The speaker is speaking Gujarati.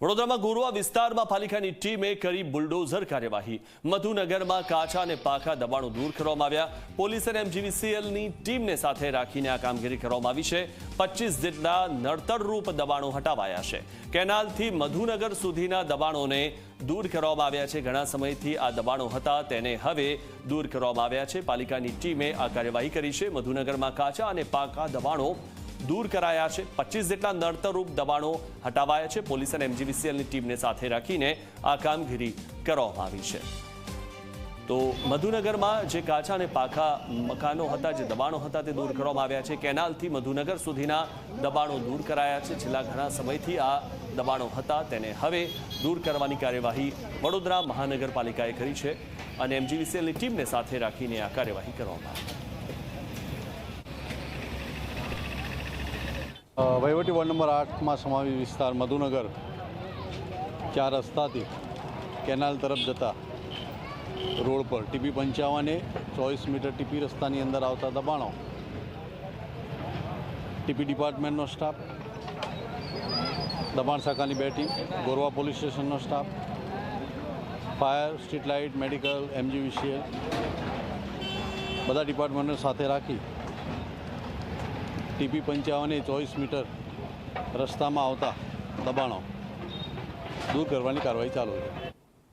વડોદરામાં ગોરવા વિસ્તારમાં પાલિકાની ટીમે કરી બુલડોઝર કાર્યવાહી. મધુનગરમાં કાચા અને પાકા દબાણો દૂર કરવામાં આવ્યા. પોલીસ અને એમજીવીસીએલની ટીમને સાથે રાખીને આ કામગીરી કરવામાં આવી છે. પચીસ જેટલા નડતરરૂપ દબાણો હટાવાયા છે. કેનાલથી મધુનગર સુધીના દબાણોને દૂર કરવામાં આવ્યા છે. ઘણા સમયથી આ દબાણો હતા, તેને હવે દૂર કરવામાં આવ્યા છે. પાલિકાની ટીમે આ કાર્યવાહી કરી છે. મધુનગરમાં કાચા અને પાકા દબાણો દૂર કરાયા છે. પચીસ જેટલા નડતરરૂપ દબાણો હટાવાયા છે. પોલીસ અને એમજીવીસીએલની ટીમને સાથે રાખીને આ કામગીરી કરવામાં આવી છે. તો મધુનગરમાં જે કાચા અને પાકા મકાનો હતા, જે દબાણો હતા તે દૂર કરવામાં આવ્યા છે. કેનાલથી મધુનગર સુધીના દબાણો દૂર કરાયા છે. છેલ્લા ઘણા સમયથી આ દબાણો હતા. તેને હવે દૂર કરવાની કાર્યવાહી વડોદરા મહાનગરપાલિકાએ કરી છે અને એમજીવીસીએલની ટીમને સાથે રાખીને આ કાર્યવાહી કરવામાં આવી. વહીવટી વોર્ડ નંબર આઠમાં સમાવી વિસ્તાર મધુનગર. ચાર રસ્તાથી કેનાલ તરફ જતા રોડ પર ટીપી પંચાવને ચોવીસ મીટર ટીપી રસ્તાની અંદર આવતા દબાણો. ટીપી ડિપાર્ટમેન્ટનો સ્ટાફ, દબાણ શાખાની બે team, Gorwa police સ્ટેશનનો staff, fire street light, medical MGVCL બધા ડિપાર્ટમેન્ટને સાથે રાખી ટીપી પંચાવને ચોવીસ મીટર રસ્તામાં આવતા દબાણો દૂર કરવાની કાર્યવાહી ચાલુ છે.